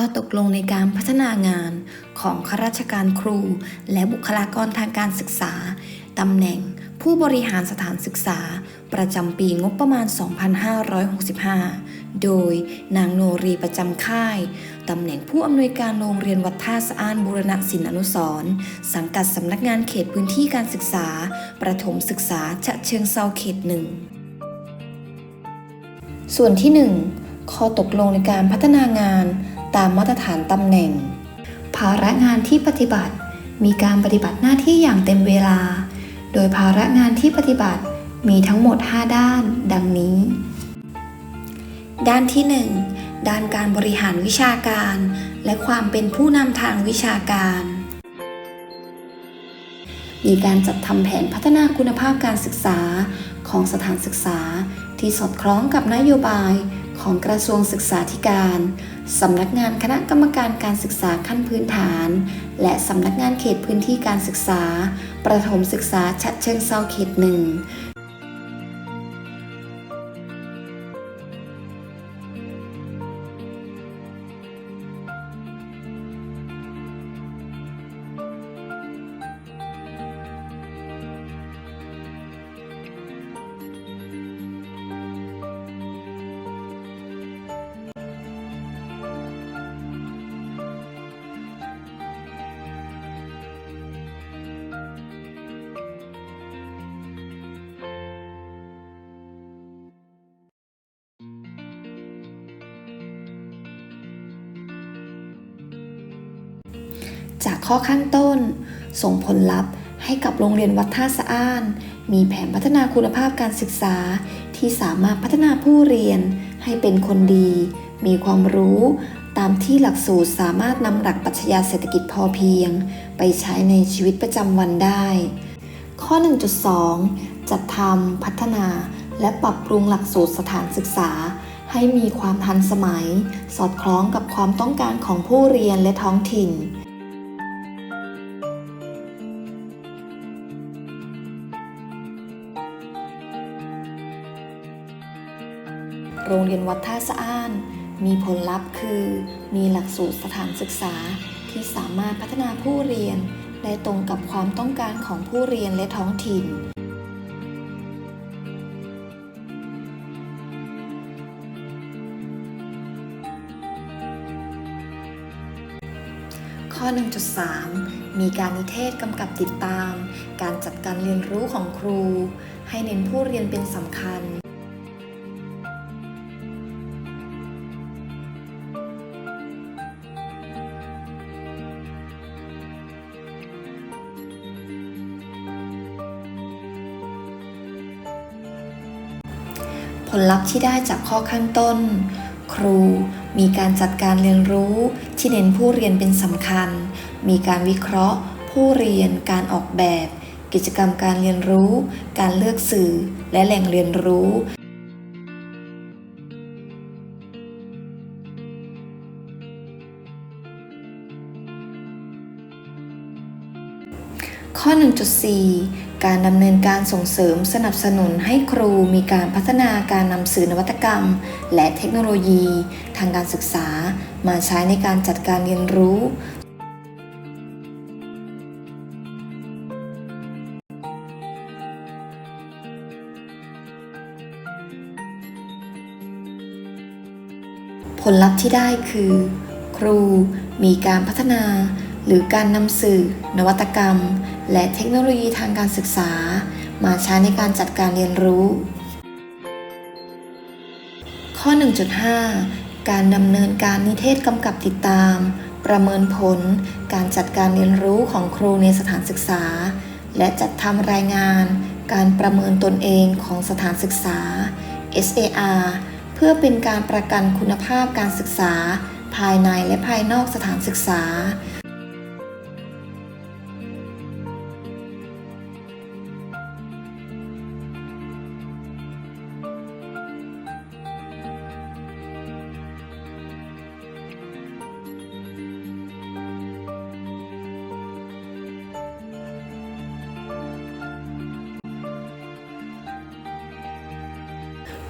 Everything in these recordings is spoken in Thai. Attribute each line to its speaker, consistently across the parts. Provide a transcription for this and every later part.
Speaker 1: ข้อตกลงในการพัฒนางานของข้าราชการครู และบุคลากรทางการศึกษา ตำแหน่งผู้บริหารสถานศึกษา ประจำปีงบประมาณ 2565 โดยนางโนรีประจำค่าย ตำแหน่งผู้อำนวยการโรงเรียนวัดท่าสะอ้านบูรณศิลป์อนุสร์สังกัดสำนักงานเขตพื้นที่การศึกษา ประถมศึกษาฉะเชิงเซาเขตหนึ่ง ส่วนที่ 1 ข้อตกลงในการพัฒนางาน ตามมาตรฐานตำแหน่ง ภาระงานที่ปฏิบัติ มีการปฏิบัติหน้าที่อย่างเต็มเวลา โดยภาระงานที่ปฏิบัติมีทั้งหมด 5 ด้าน ดังนี้ ด้านที่ 1 ด้านการบริหารวิชาการ และความเป็นผู้นำทางวิชาการ มีการจัดทำแผนพัฒนาคุณภาพการศึกษาของสถานศึกษาที่สอดคล้องกับนโยบายของกระทรวงศึกษาธิการ สำนักงานคณะกรรมการการศึกษาขั้นพื้นฐาน และสำนักงานเขตพื้นที่การศึกษา ประถมศึกษาฉะเชิงเซาเขตหนึ่ง จากข้อข้างต้น ส่งผลลัพธ์ให้กับโรงเรียนวัดท่าสะอ้าน มีแผนพัฒนาคุณภาพการศึกษา ที่สามารถพัฒนาผู้เรียนให้เป็นคนดี มีความรู้ตามที่หลักสูตรสามารถนำหลักปรัชญาเศรษฐกิจพอเพียง ไปใช้ในชีวิตประจำวันได้ ข้อ 1.2 จัดทำพัฒนา และปรับปรุงหลักสูตรสถานศึกษา ให้มีความทันสมัย สอดคล้องกับความต้องการของผู้เรียนและท้องถิ่น เรียนวัดท่าสะอ้าน มีผลลัพธ์คือ มีหลักสูตรสถานศึกษาที่สามารถพัฒนาผู้เรียน ได้ตรงกับความต้องการของผู้เรียนและท้องถิ่น ข้อ 1.3 มีการนิเทศกำกับติดตาม การจัดการเรียนรู้ของครู ให้เน้นผู้เรียนเป็นสำคัญ ลลัพธ์ที่ได้จากข้อข้างต้น ครูมีการจัดการเรียนรู้ที่เน้นผู้เรียนเป็นสำคัญ มีการวิเคราะห์ ผู้เรียนการออกแบบ กิจกรรมการเรียนรู้ การเลือกสื่อ และแหล่งเรียนรู้ข้อ 1.4 การดำเนินการส่งเสริมสนับสนุนให้ครูมีการพัฒนาการนำสื่อนวัตกรรม และเทคโนโลยี ทางการศึกษา มาใช้ในการจัดการเรียนรู้ ผลลัพธ์ที่ได้คือ ครูมีการพัฒนา หรือการนำสื่อนวัตกรรม และเทคโนโลยีทางการศึกษา มาใช้ในการจัดการเรียนรู้ ข้อ 1.5 การดำเนินการนิเทศกำกับติดตาม ประเมินผล การจัดการเรียนรู้ของครูในสถานศึกษา และจัดทำรายงาน การประเมินตนเองของสถานศึกษา SAR เพื่อเป็นการประกันคุณภาพการศึกษา ภายในและภายนอกสถานศึกษา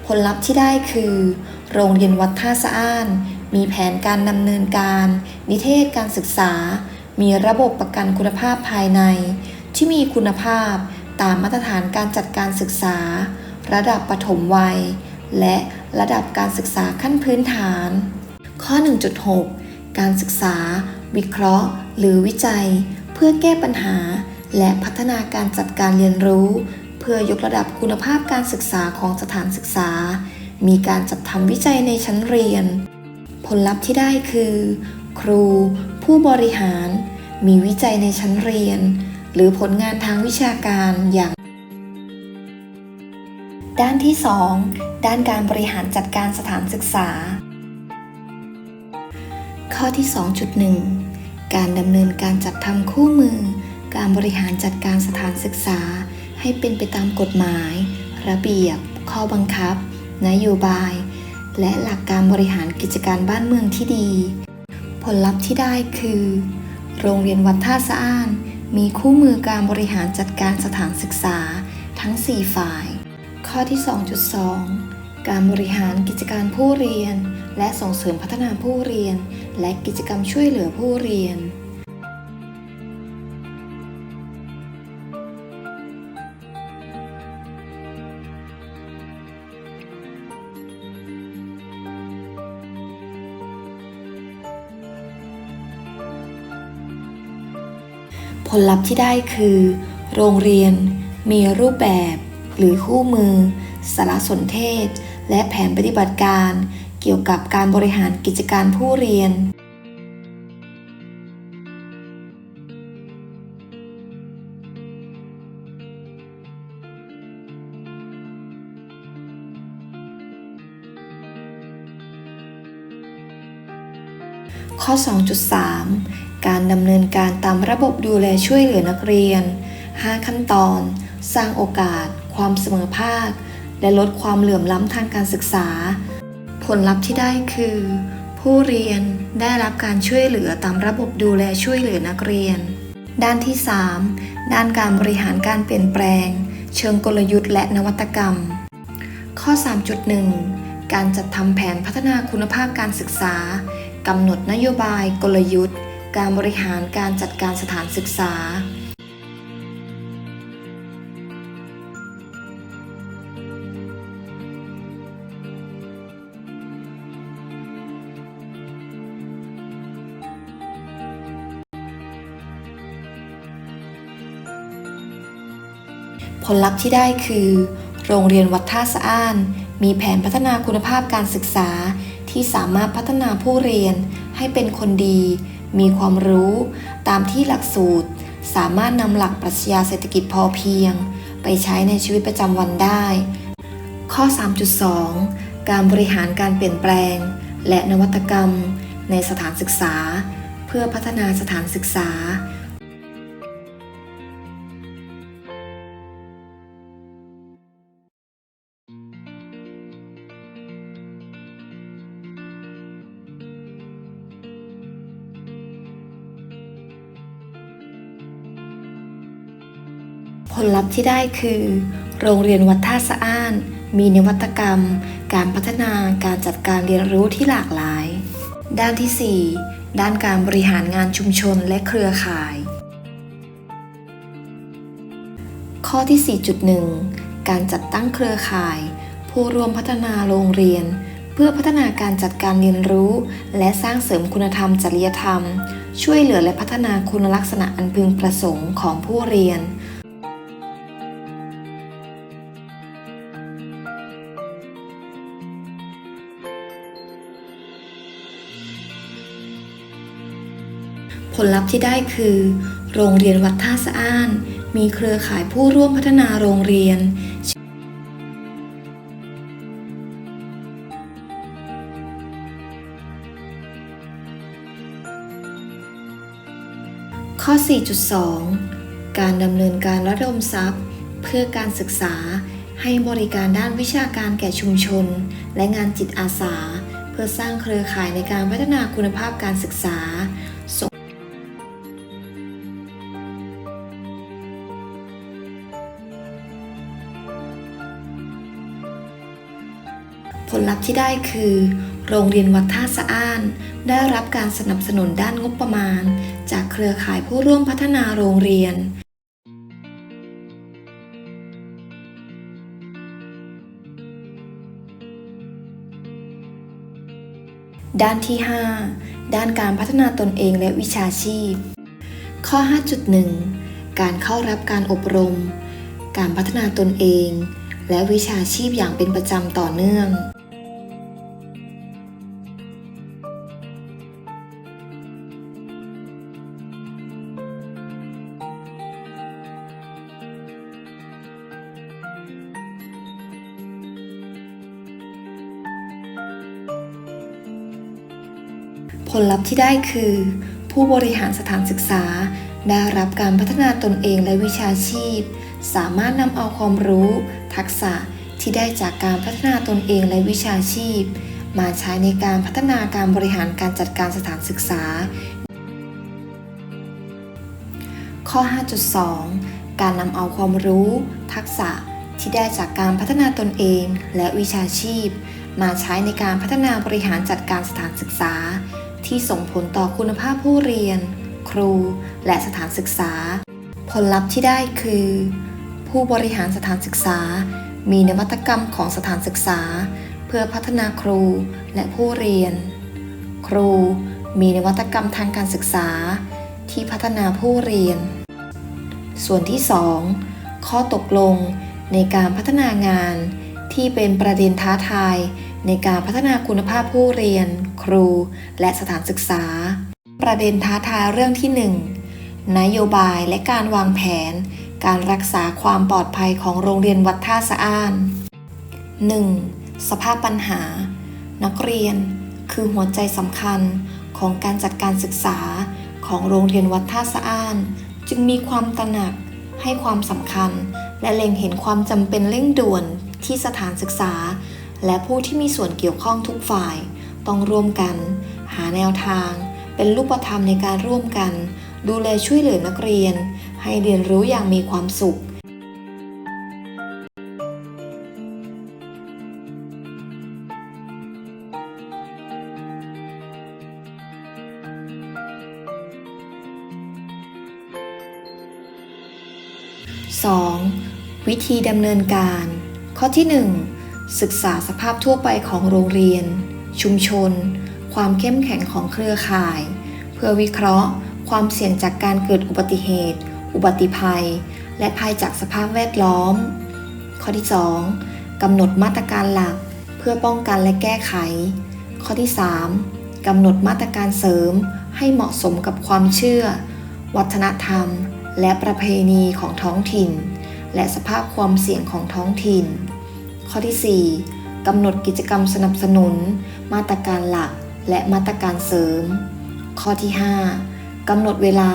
Speaker 1: ผลลัพธ์ที่ได้คือ โรงเรียนวัดท่าสะอ้าน มีแผนการดำเนินการ นิเทศการศึกษา มีระบบประกันคุณภาพภายใน ที่มีคุณภาพตามมาตรฐานการจัดการศึกษา ระดับปฐมวัย และระดับการศึกษาขั้นพื้นฐาน ข้อ 1.6 การศึกษา วิเคราะห์ หรือวิจัย เพื่อแก้ปัญหา และพัฒนาการจัดการเรียนรู้ เพื่อยกระดับคุณภาพการศึกษาของสถานศึกษา มีการจัดทำวิจัยในชั้นเรียน ผลลัพธ์ที่ได้คือ ครู ผู้บริหาร มีวิจัยในชั้นเรียน หรือผลงานทางวิชาการอย่าง ด้านที่ 2 ด้านการบริหารจัดการสถานศึกษา ข้อที่ 2.1 การดำเนินการจัดทำคู่มือ การบริหารจัดการสถานศึกษา ให้เป็นไปตามกฎหมาย ระเบียบ ข้อบังคับ นโยบาย และหลักการบริหารกิจการบ้านเมืองที่ดี ผลลัพธ์ที่ได้คือ โรงเรียนวัดท่าสะอ้าน มีคู่มือการบริหารจัดการสถานศึกษาทั้ง 4 ฝ่าย ข้อที่ 2.2 การบริหารกิจการผู้เรียน และส่งเสริมพัฒนาผู้เรียน และกิจกรรมช่วยเหลือผู้เรียน ผลลัพธ์ที่ได้คือ โรงเรียนมีรูปแบบ หรือคู่มือ สารสนเทศ และแผนปฏิบัติการ เกี่ยวกับการบริหารกิจการผู้เรียน ข้อ 2.3 การดำเนินการตามระบบดูแลช่วยเหลือนักเรียน 5 ขั้นตอน สร้างโอกาส ความเสมอภาค และลดความเหลื่อมล้ำทางการศึกษา ผลลัพธ์ที่ได้คือ ผู้เรียนได้รับการช่วยเหลือตามระบบดูแลช่วยเหลือนักเรียน ด้านที่ 3 ด้านการบริหารการเปลี่ยนแปลง เชิงกลยุทธ์และนวัตกรรม ข้อ 3.1 การจัดทำแผนพัฒนาคุณภาพการศึกษากำหนดนโยบายกลยุทธ์ การบริหารการจัดการสถานศึกษา ผลลัพธ์ที่ได้คือ โรงเรียนวัดท่าสะอ้าน มีแผนพัฒนาคุณภาพการศึกษาที่สามารถพัฒนาผู้เรียนให้เป็นคนดี มีความรู้ตามที่หลักสูตร สามารถนำหลักปรัชญาเศรษฐกิจพอเพียง ไปใช้ในชีวิตประจำวันได้ ข้อ 3.2 การบริหารการเปลี่ยนแปลง และนวัตกรรม ในสถานศึกษา เพื่อพัฒนาสถานศึกษา ลลัพธ์ที่ได้คือ โรงเรียนวัดท่าสะอ้าน มีนวัตกรรม การพัฒนาการจัดการเรียนรู้ที่หลากหลาย ด้านที่ 4 ด้านการบริหารงานชุมชนและเครือข่าย ข้อที่ 4.1 การจัดตั้งเครือข่าย ผู้ร่วมพัฒนาโรงเรียน เพื่อพัฒนาการจัดการเรียนรู้ และสร้างเสริมคุณธรรมจริยธรรม ช่วยเหลือและพัฒนาคุณลักษณะอันพึงประสงค์ของผู้เรียน ผลลัพธ์ที่ได้คือ โรงเรียนวัดท่าสะอ้าน มีเครือข่ายผู้ร่วมพัฒนาโรงเรียนข้อ 4.2 การดำเนินการระดมทรัพย์ เพื่อการศึกษาให้บริการด้านวิชาการแก่ชุมชน และงานจิตอาสา เพื่อสร้างเครือข่ายในการพัฒนาคุณภาพการศึกษา ลัพธ์ที่ได้คือ โรงเรียนวัดท่าสะอ้าน ได้รับการสนับสนุนด้านงบประมาณ จากเครือข่ายผู้ร่วมพัฒนาโรงเรียน ด้านที่ 5 ด้านการพัฒนาตนเองและวิชาชีพ ข้อ 5.1 การเข้ารับการอบรม การพัฒนาตนเองและวิชาชีพอย่างเป็นประจำต่อเนื่อง ลลัพธ์ที่ได้คือ ผู้บริหารสถานศึกษา ได้รับการพัฒนาตนเองและวิชาชีพ สามารถนำเอาความรู้ ทักษะที่ได้จากการพัฒนาตนเองและวิชาชีพ มาใช้ในการพัฒนาการบริหารการจัดการสถานศึกษา ข้อ 5.2 การนำเอาความรู้ ทักษะที่ได้จากการพัฒนาตนเองและวิชาชีพ มาใช้ในการพัฒนาบริหารจัดการสถานศึกษา ที่ส่งผลต่อคุณภาพผู้เรียน ครู และสถานศึกษา ผลลัพธ์ที่ได้คือ ผู้บริหารสถานศึกษา มีนวัตกรรมของสถานศึกษา เพื่อพัฒนาครูและผู้เรียน ครูมีนวัตกรรมทางการศึกษา ที่พัฒนาผู้เรียน ส่วนที่ 2 ข้อตกลงในการพัฒนางานที่เป็นประเด็นท้าทาย ในการพัฒนาคุณภาพผู้เรียน ครู และสถานศึกษา ประเด็นท้าทายเรื่องที่ 1 นโยบายและการวางแผน การรักษาความปลอดภัยของโรงเรียนวัดท่าสะอ้าน 1. สภาพปัญหา นักเรียน คือหัวใจสำคัญของการจัดการศึกษาของโรงเรียนวัดท่าสะอ้าน จึงมีความตระหนักให้ความสำคัญ และเล็งเห็นความจำเป็นเร่งด่วนที่สถานศึกษา และผู้ที่มีส่วนเกี่ยวข้องทุกฝ่าย ต้องร่วมกัน หาแนวทาง เป็นรูปธรรมในการร่วมกัน ดูแลช่วยเหลือนักเรียน ให้เรียนรู้อย่างมีความสุข 2. วิธีดำเนินการ ข้อที่1 ศึกษาสภาพทั่วไปของโรงเรียน ชุมชน ความเข้มแข็งของเครือข่าย เพื่อวิเคราะห์ ความเสี่ยงจากการเกิดอุบัติเหตุ อุบัติภัย และภัยจากสภาพแวดล้อม ข้อที่ 2กำหนดมาตรการหลัก เพื่อป้องกันและแก้ไข ข้อที่ 3กำหนดมาตรการเสริม ให้เหมาะสมกับความเชื่อ วัฒนธรรม และประเพณีของท้องถิ่น และสภาพความเสี่ยงของท้องถิ่น ข้อที่ 4กำหนดกิจกรรมสนับสนุน มาตรการหลักและมาตรการเสริม ข้อที่ 5กำหนดเวลา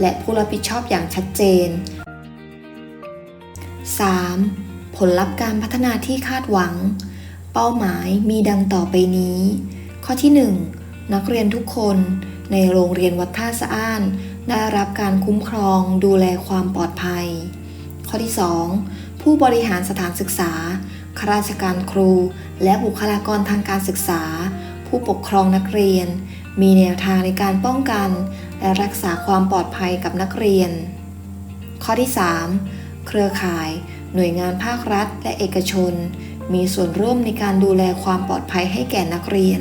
Speaker 1: และผู้รับผิดชอบอย่างชัดเจน 3. ผลลัพธ์การพัฒนาที่คาดหวัง เป้าหมายมีดังต่อไปนี้ ข้อที่ 1 นักเรียนทุกคนในโรงเรียนวัดท่าสะอ้าน ได้รับการคุ้มครองดูแลความปลอดภัย ข้อที่ 2 ผู้บริหารสถานศึกษา ข้าราชการครู และบุคลากรทางการศึกษา ผู้ปกครองนักเรียน มีแนวทางในการป้องกัน และรักษาความปลอดภัยกับนักเรียน ข้อที่ 3 เครือข่าย หน่วยงานภาครัฐ และเอกชน มีส่วนร่วมในการดูแลความปลอดภัยให้แก่นักเรียน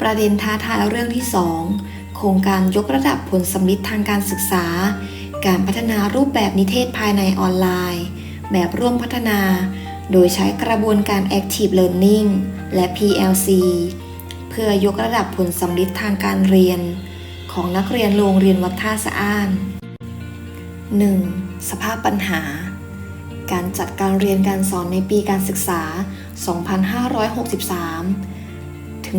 Speaker 1: ประเด็นท้าทายเรื่องที่ 2 โครงการยกระดับผลสำลิดทางการศึกษา การพัฒนารูปแบบนิเทศภายในออนไลน์ แบบร่วมพัฒนา โดยใช้กระบวนการ Active Learning และ PLC เพื่อยกระดับผลสำลิดทางการเรียน ของนักเรียนโรงเรียนวัดท่าสะอ้าน 1. สภาพปัญหา การจัดการเรียนการสอนในปีการศึกษา 2563 ถึง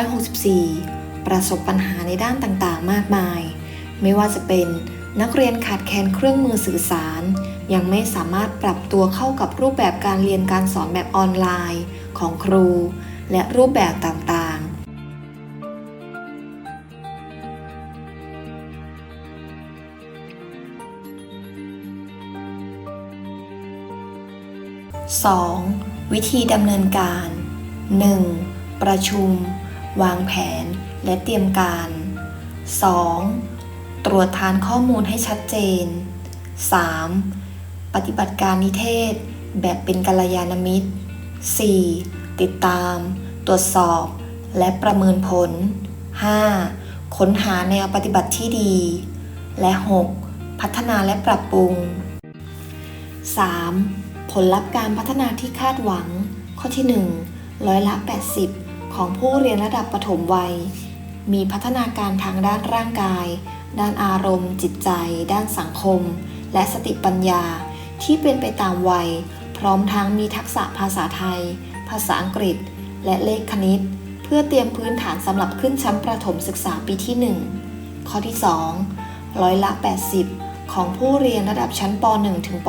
Speaker 1: 2564 ประสบปัญหาในด้านต่างๆ มากมาย ไม่ว่าจะเป็นนักเรียนขาดแคลนเครื่องมือสื่อสาร ยังไม่สามารถปรับตัวเข้ากับรูปแบบการเรียนการสอนแบบออนไลน์ของครู และรูปแบบต่างๆ 2. วิธีดำเนินการ 1. ประชุม วางแผน และเตรียมการ 2. ตรวจทานข้อมูลให้ชัดเจน 3. ปฏิบัติการนิเทศ แบบเป็นกัลยาณมิตร 4. ติดตาม ตรวจสอบ และประเมินผล 5. ค้นหาแนวปฏิบัติที่ดี และ 6. พัฒนาและปรับปรุง 3. ผลลัพธ์การพัฒนาที่คาดหวัง ข้อที่ 1 ร้อยละ 80 ของผู้เรียนระดับปฐมวัย มีพัฒนาการทางด้านร่างกาย ด้านอารมณ์ จิตใจ ด้านสังคม และสติปัญญา ที่เป็นไปตามวัย พร้อมทั้งมีทักษะภาษาไทย ภาษาอังกฤษ และเลขคณิต เพื่อเตรียมพื้นฐานสำหรับขึ้นชั้นประถมศึกษาปีที่ 1 ข้อที่ 2 ร้อยละ 80 ของผู้เรียนระดับชั้นป .1 ถึงป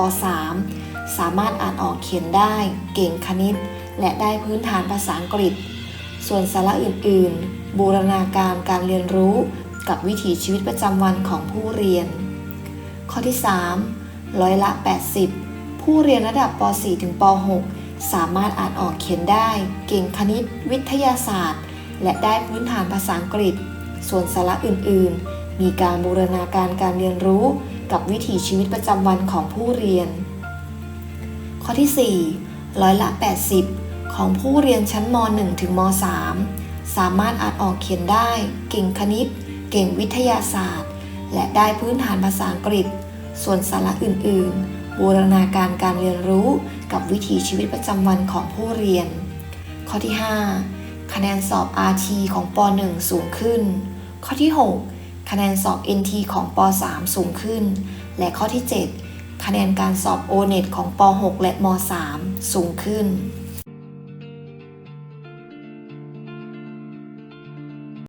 Speaker 1: .3 สามารถอ่านออกเขียนได้ เก่งคณิต และได้พื้นฐานภาษาอังกฤษ ส่วนสาระอื่น ๆ บูรณาการการเรียนรู้กับวิถีชีวิตประจำวันของผู้เรียน ข้อที่ 3 ร้อยละ 80 ผู้เรียนระดับป .4 ถึงป .6 สามารถอ่านออกเขียนได้ เก่งคณิต วิทยาศาสตร์ และได้พื้นฐานภาษาอังกฤษ ส่วนสาระอื่น ๆ มีการบูรณาการการเรียนรู้กับวิถีชีวิตประจำวันของผู้เรียน ข้อที่ 4 ร้อยละ 80 ของผู้เรียนชั้นม .1 ถึงม .3 สามารถอ่านออกเขียนได้ เก่งคณิต เก่งวิทยาศาสตร์ และได้พื้นฐานภาษาอังกฤษ ส่วนสาระอื่น ๆ บูรณาการการเรียนรู้กับวิถีชีวิตประจำวันของผู้เรียน ข้อที่ 5 คะแนนสอบ RT ของป .1 สูงขึ้น ข้อที่ 6 คะแนนสอบ NT ของป .3 สูงขึ้น และข้อที่ 7 คะแนนการสอบ O-NET ของป .6 และม .3 สูงขึ้น